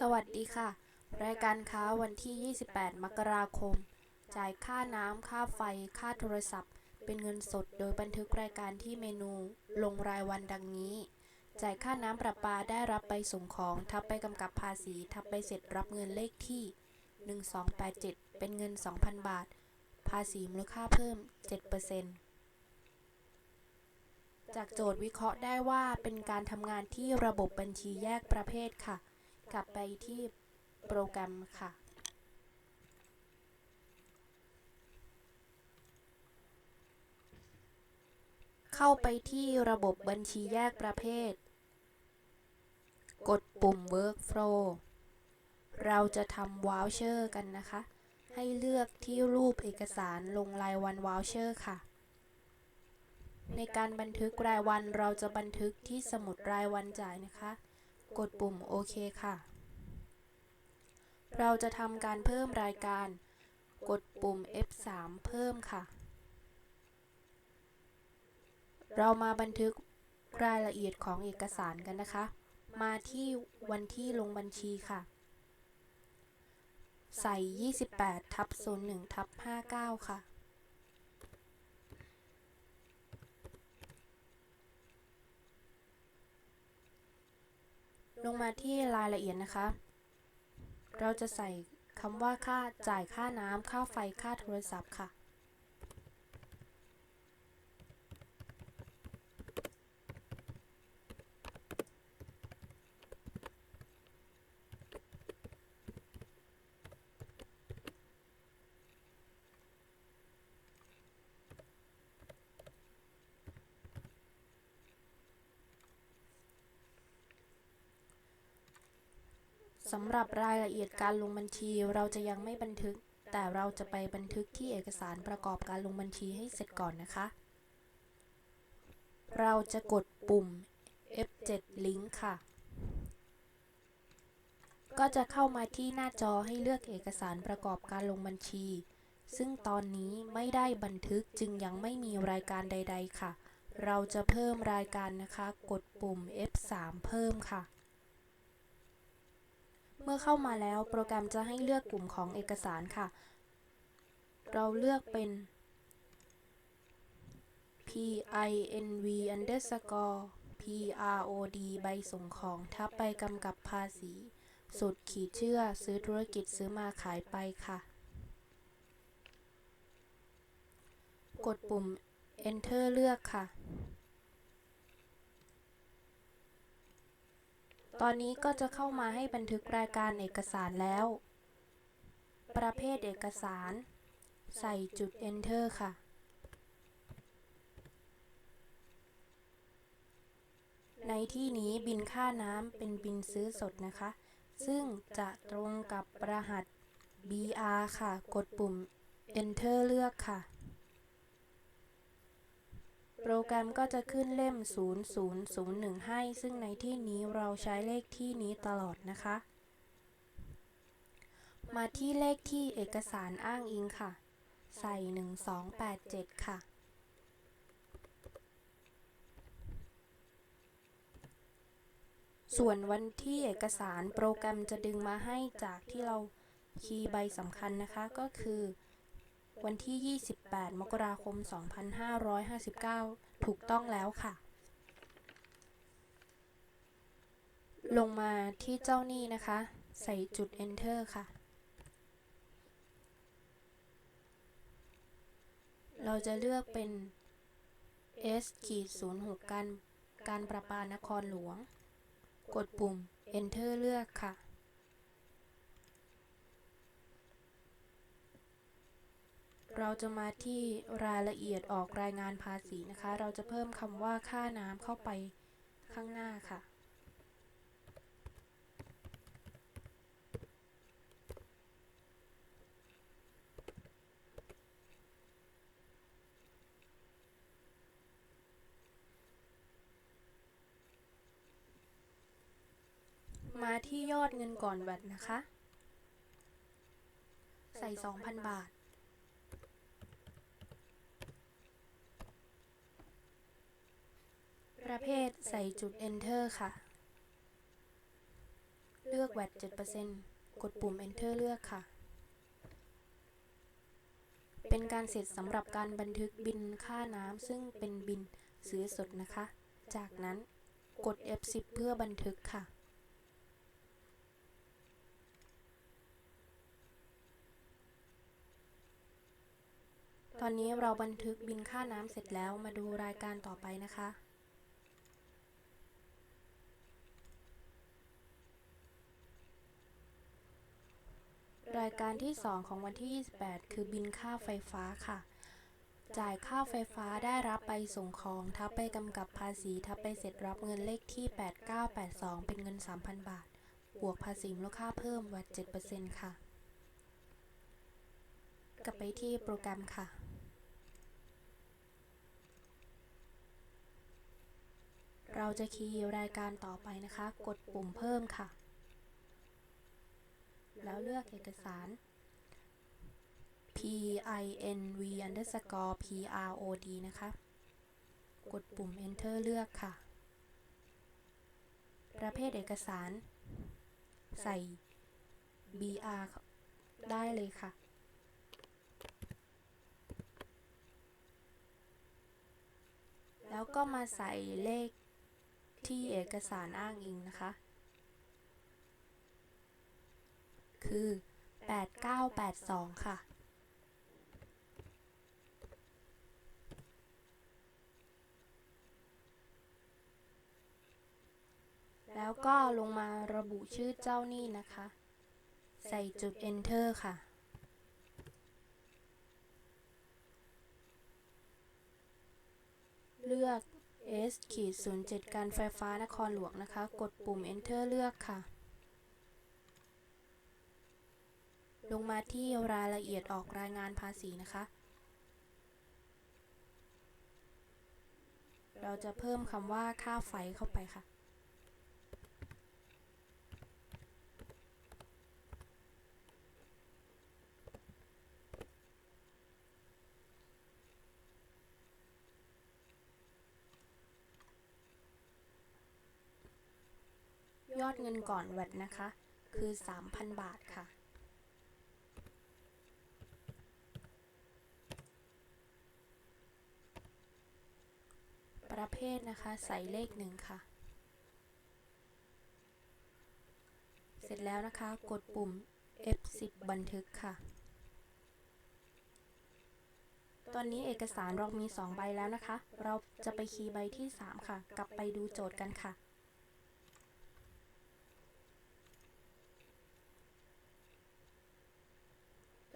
สวัสดีค่ะ รายการค้าวันที่ 28 มกราคม จ่ายค่าน้ำค่าไฟ ค่าโทรศัพท์ เป็นเงินสดโดยบันทึกรายการที่เมนู ลงรายวันดังนี้ จ่ายค่าน้ำประปาได้รับใบส่งของ ทับไปกำกับภาษี ทับไปเสร็จรับเงินเลขที่ 1287 เป็นเงิน 2,000 บาท ภาษีมูลค่าเพิ่ม 7%จากโจทย์วิเคราะห์ได้ว่าเป็นการทำงานที่ระบบบัญชีแยกประเภทค่ะ กลับไปที่โปรแกรมค่ะ เข้าไปที่ระบบบัญชีแยกประเภท กดปุ่ม Workflow เราจะทำว o ลเชอร์กันนะคะ ให้เลือกที่รูปเอกสารลงรายวันว o ลเชอร์ค่ะในการบันทึกรายวันเราจะบันทึกที่สมุดรายวันจ่ายนะคะ กดปุ่มโอเคค่ะ เราจะทำการเพิ่มรายการ กดปุ่ม F3 เพิ่มค่ะ เรามาบันทึกรายละเอียดของเอกสารกันนะคะ มาที่วันที่ลงบัญชีค่ะ ใส่ 28ทับ01ทับ59 ค่ะ ลงมาที่รายละเอียดนะคะ เราจะใส่คำว่าค่าจ่ายค่าน้ำค่าไฟค่าโทรศัพท์ค่ะ สำหรับรายละเอียดการลงบัญชีเราจะยังไม่บันทึก แต่เราจะไปบันทึกที่เอกสารประกอบการลงบัญชีให้เสร็จก่อนนะคะ เราจะกดปุ่ม F7 Link ค่ะ ก็จะเข้ามาที่หน้าจอให้เลือกเอกสารประกอบการลงบัญชี ซึ่งตอนนี้ไม่ได้บันทึกจึงยังไม่มีรายการใด ๆ ค่ะ เราจะเพิ่มรายการนะคะ กดปุ่ม F3 เพิ่มค่ะ เมื่อเข้ามาแล้วโปรแกรมจะให้เลือกกลุ่มของเอกสารค่ะ เราเลือกเป็น PINV underscore PROD ใบส่งของทับไปกำกับภาษี สุดขีดเชื่อซื้อธุรกิจซื้อมาขายไปค่ะ กดปุ่ม enter เลือกค่ะ ตอนนี้ก็จะเข้ามาให้บันทึกรายการเอกสารแล้ว ประเภทเอกสาร ใส่จุด enter ค่ะ ในที่นี้บินค่าน้ำเป็นบินซื้อสดนะคะ ซึ่งจะตรงกับรหัส BR ค่ะ กดปุ่ม enter เลือกค่ะ โปรแกรมก็จะขึ้นเล่ม 0001 ให้ ซึ่งในที่นี้เราใช้เลขที่นี้ตลอดนะคะ มาที่เลขที่เอกสารอ้างอิงค่ะ ใส่ 1287 ค่ะ ส่วนวันที่เอกสารโปรแกรมจะดึงมาให้จากที่เราคีย์ใบสำคัญนะคะก็คือ วันที่ 28 มกราคม 2559 ถูกต้องแล้วค่ะ ลงมาที่เจ้าหนี้นะคะ ใส่จุด enter ค่ะ เราจะเลือกเป็น S ขีด06การการประปานครหลวง กดปุ่ม enter เลือกค่ะ เราจะมาที่รายละเอียดออกรายงานภาษีนะคะ เราจะเพิ่มคำว่าค่าน้ำเข้าไปข้างหน้าค่ะ มาที่ยอดเงินก่อนแวดนะคะ ใส่ 2,000 บาท ประเภทใส่จุด enter ค่ะ เลือก VAT 7%กดปุ่ม Enter เลือกค่ะ เป็นการเสร็จสำหรับการบันทึกบินค่าน้ำซึ่งเป็นบินซื้อสดนะคะ จากนั้นกด F10 เพื่อบันทึกค่ะตอนนี้เราบันทึกบินค่าน้ำเสร็จแล้วมาดูรายการต่อไปนะคะ รายการที่ 2 ของวันที่ 28 คือบินค่าไฟฟ้าค่ะ จ่ายค่าไฟฟ้าได้รับไปส่งของทับไปกำกับภาษีทับไปเสร็จรับเงินเลขที่ 8982 เป็นเงิน 3,000 บาท บวกภาษีมูลค่าเพิ่มวัด7%ค่ะ กลับไปที่โปรแกรมค่ะเราจะคีย์รายการต่อไปนะคะ กดปุ่มเพิ่มค่ะ แล้วเลือกเอกสาร PINV underscore PROD นะคะ กดปุ่ม Enter เลือกค่ะ ประเภทเอกสาร ใส่ BR ได้เลยค่ะ แล้วก็มาใส่เลขที่เอกสารอ้างอิงนะคะ คือ 8982 ค่ะ แล้วก็ลงมาระบุชื่อเจ้าหนี้นะคะ ใส่จุด enter ค่ะเลือก S ขีด07 การไฟฟ้านครหลวงนะคะ กดปุ่ม enter เลือกค่ะ ลงมาที่รายละเอียดออกรายงานภาษีนะคะ เราจะเพิ่มคำว่าค่าไฟเข้าไปค่ะ ยอดเงินก่อนแวดนะคะ คือ 3,000 บาทค่ะ ประเภทนะคะ ใส่เลขหนึ่งค่ะ เสร็จแล้วนะคะ กดปุ่ม F10 บันทึกค่ะ ตอนนี้เอกสารเรามี 2 ใบแล้วนะคะ เราจะไปคีย์ใบที่ 3 ค่ะ กลับไปดูโจทย์กันค่ะ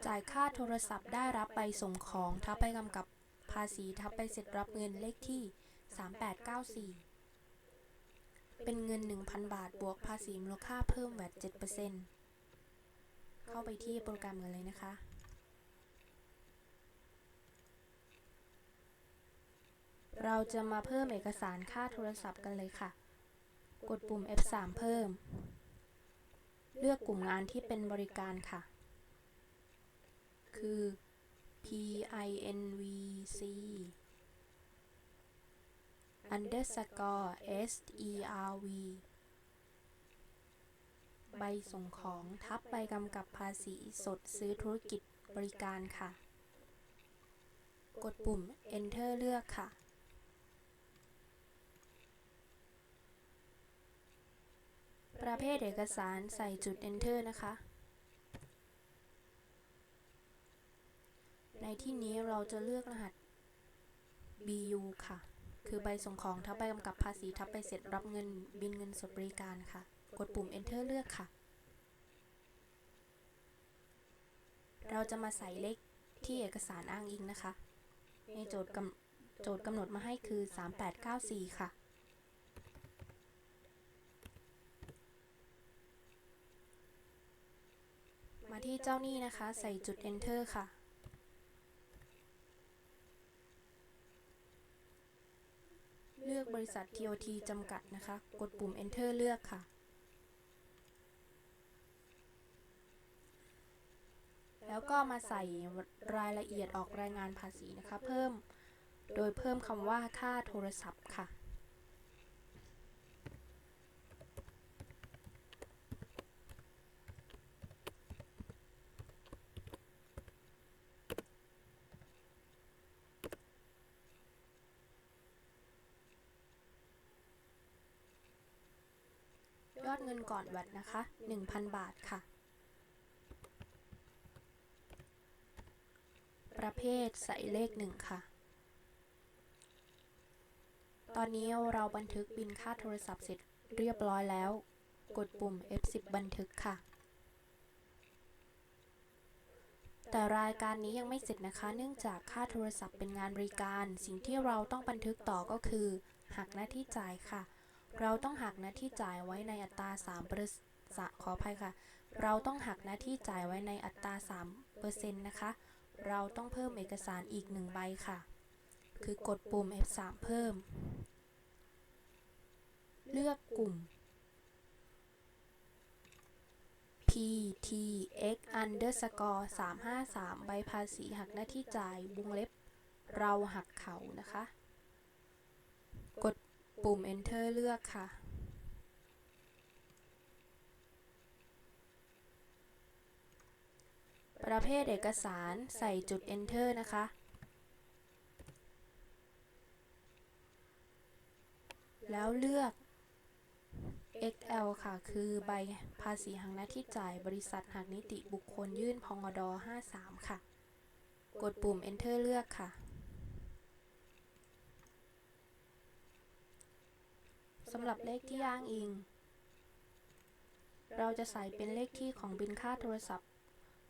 จ่ายค่าโทรศัพท์ได้รับใบส่งของ ทับไปกำกับภาษีทับไปเสร็จรับเงินเลขที่ 3894 เป็นเงิน 1,000 บาท บวกภาษีมูลค่าเพิ่มแวด7%เข้าไปที่โปรแกรมกันเลยนะคะเราจะมาเพิ่มเอกสารค่าโทรศัพท์กันเลยค่ะ กดปุ่ม F3 เพิ่ม เลือกกลุ่มงานที่เป็นบริการค่ะ คือ PINVC underscore SERV ใบส่งของทับใบกำกับภาษีสดซื้อธุรกิจบริการค่ะ กดปุ่ม Enter เลือกค่ะ ประเภทเอกสารใส่จุด Enter นะคะ ในที่นี้เราจะเลือกรหัส BU ค่ะ คือใบส่งของทับใบกำกับภาษีทับใบเสร็จรับเงินบินเงินสดบริการค่ะ กดปุ่ม Enter เลือกค่ะ เราจะมาใส่เลขที่เอกสารอ้างอิงนะคะ ในโจทย์กำโจทย์กำหนดมาให้คือ 3894 ค่ะ มาที่เจ้าหนี้นะคะ ใส่จุด Enter ค่ะ เลือกบริษัท TOT จำกัดนะคะ กดปุ่ม Enter เลือกค่ะ แล้วก็มาใส่รายละเอียดออกรายงานภาษีนะคะ เพิ่ม โดยเพิ่มคำว่าค่าโทรศัพท์ค่ะ ยอดเงินก่อนแวตนะคะ 1,000 บาทค่ะ ประเภทใส่เลขหนึ่งค่ะ ตอนนี้เราบันทึกบินค่าโทรศัพท์เสร็จเรียบร้อยแล้ว กดปุ่ม F10 บันทึกค่ะ แต่รายการนี้ยังไม่เสร็จนะคะ เนื่องจากค่าโทรศัพท์เป็นงานบริการ สิ่งที่เราต้องบันทึกต่อก็คือ หักหน้าที่จ่ายค่ะ เราต้องหักหน้าที่จ่ายไว้ในอัตรา3เปอร์สะขออภัยค่ะ เราต้องหักหน้าที่จ่ายไว้ในอัตรา3เปอร์เซ็นต์นะคะ เราต้องเพิ่มเอกสารอีกหนึ่งใบค่ะ คือกดปุ่ม F3 เพิ่ม เลือกกลุ่ม PTX underscore 353 ใบภาษีหักหน้าที่จ่าย วงเล็บ เราหักเขานะคะ กด ปุ่ม enter เลือกค่ะ ประเภทเอกสารใส่จุด enter นะคะแล้วเลือก XL ค่ะ คือใบภาษีหักหน้าที่จ่ายบริษัทหักนิติบุคคลยื่นพงด53 ค่ะ กดปุ่ม enter เลือกค่ะ สำหรับเลขที่อ้างอิง เราจะใส่เป็นเลขที่ของบินค่าโทรศัพท์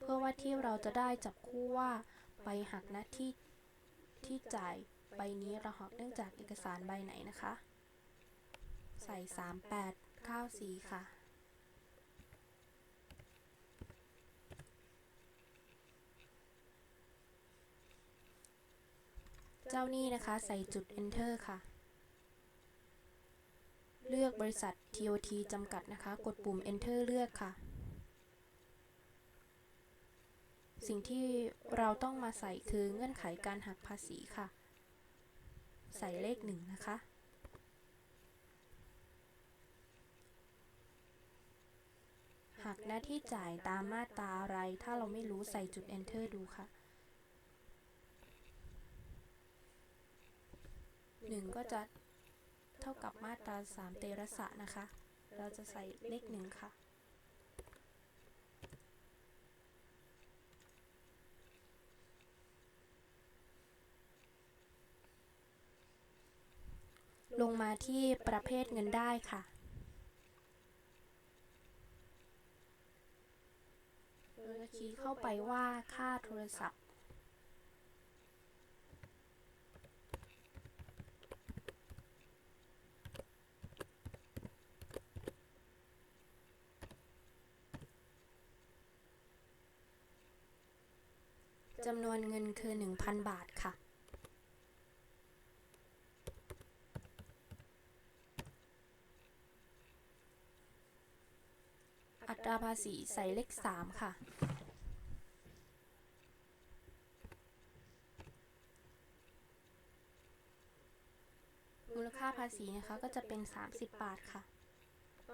เพื่อว่าที่เราจะได้จับคู่ว่าใบหักหน้าที่ที่จ่ายใบนี้เราหักเนื่องจากเอกสารใบไหนนะคะ ใส่ 3894 ค่ะเจ้าหนี้นะคะใส่จุด enter ค่ะ เลือกบริษัท TOT จำกัดนะคะ กดปุ่ม enter เลือกค่ะ สิ่งที่เราต้องมาใส่คือเงื่อนไขการหักภาษีค่ะ ใส่เลขหนึ่งนะคะหักหน้าที่จ่ายตามมาตราอะไร ถ้าเราไม่รู้ใส่จุด enter ดูค่ะหนึ่งก็จะ ท่ากับมาตรา 3 เตระสะนะคะ เราจะใส่เลขหนึ่งค่ะ ลงมาที่ประเภทเงินได้ค่ะ เราจะคีย์เข้าไปว่าค่าโทรศัพท์ จำนวนเงินคือ 1,000 บาทค่ะ อัตราภาษีใส่เลข 3 ค่ะ มูลค่าภาษีนะคะก็จะเป็น 30 บาทค่ะ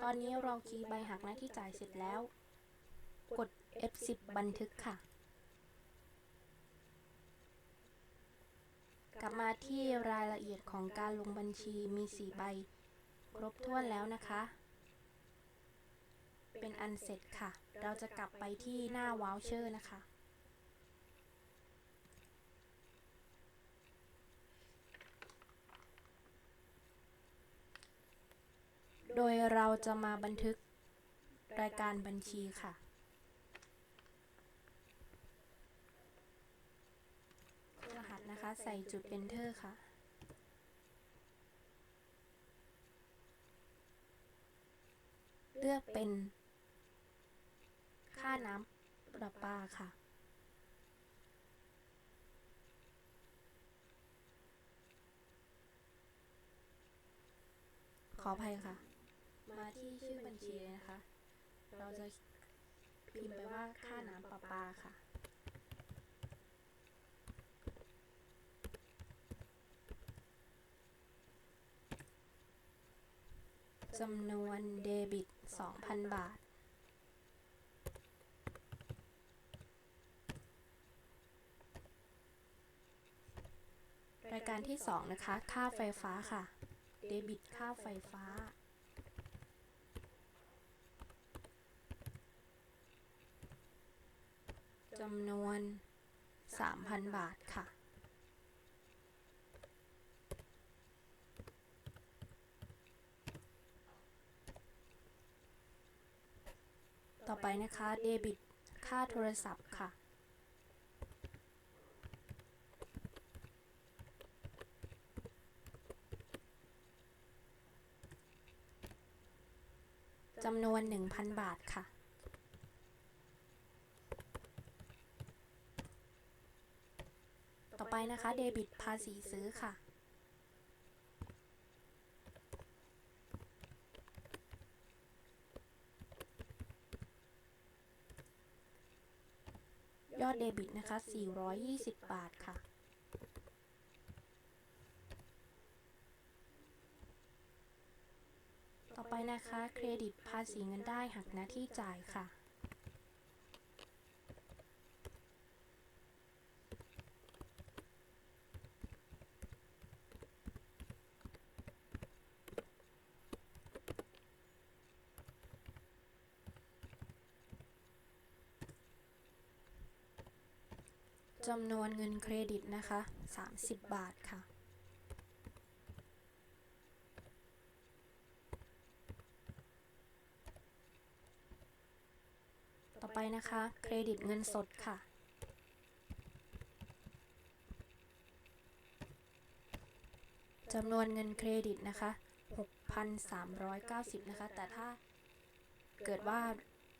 ตอนนี้เราคีย์ใบหักหน้าที่จ่ายเสร็จแล้ว กด F10 บันทึกค่ะ กลับมาที่รายละเอียดของการลงบัญชีมี 4 ใบ ครบถ้วนแล้วนะคะ เป็นอันเสร็จค่ะ เราจะกลับไปที่หน้าว o ลเชอร์นะคะ โดยเราจะมาบันทึกรายการบัญชีค่ะ รหัส นะคะ ใส่จุด enter ค่ะ เลือกเป็น ค่าน้ำประปาค่ะ ขออภัยค่ะ มาที่ชื่อบัญชีเลยนะคะ เราจะพิมพ์ไปว่าค่าน้ำประปาค่ะ จำนวนเดบิต 2,000 บาทรายการที่ 2 นะคะ ค่าไฟฟ้าค่ะ เดบิตค่าไฟฟ้า จำนวน 3,000 บาทค่ะ ไปนะคะเดบิตค่าโทรศัพท์ค่ะ จำนวน 1,000 บาทค่ะต่อไปนะคะ เดบิตภาษีซื้อค่ะ ยอดเดบิตนะคะ 420 บาทค่ะ ต่อไปนะคะ เครดิตภาษีเงินได้หักหน้าที่จ่ายค่ะ จำนวนเงินเครดิตนะคะ 30 บาทค่ะ ต่อไปนะคะ เครดิตเงินสดค่ะ จำนวนเงินเครดิตนะคะ 6,390 นะคะ แต่ถ้าเกิดว่า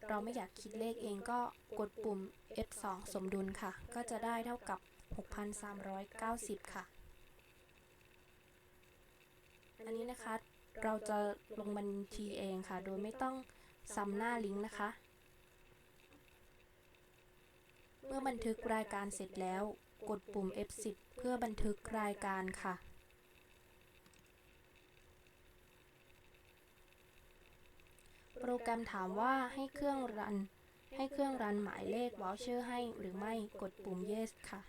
เราไม่อยากคิดเลขเองก็กดปุ่ม F2 สมดุลค่ะ ก็จะได้เท่ากับ 6,390 ค่ะ อันนี้นะคะเราจะลงบัญชีเองค่ะ โดยไม่ต้องซ้ำหน้าลิงก์นะคะ เมื่อบันทึกรายการเสร็จแล้ว กดปุ่ม F10 เพื่อบันทึกรายการค่ะ โปรแกรมถามว่าให้เครื่องรัน ให้เครื่องรันหมายเลขวอลเชอร์ให้หรือไม่กดปุ่ม yes ค่ะ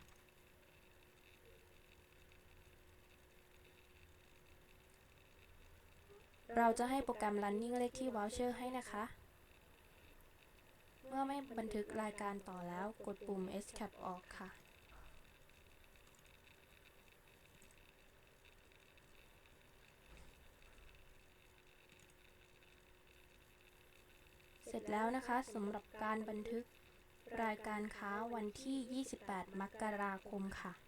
เราจะให้โปรแกรม running เลขที่วอลเชอร์ให้นะคะ เมื่อไม่บันทึกรายการต่อแล้วกดปุ่ม escape ออกค่ะ สร็จแล้วนะคะสำหรับการบันทึกรายการค้าวันที่ 28 มกราคมค่ะ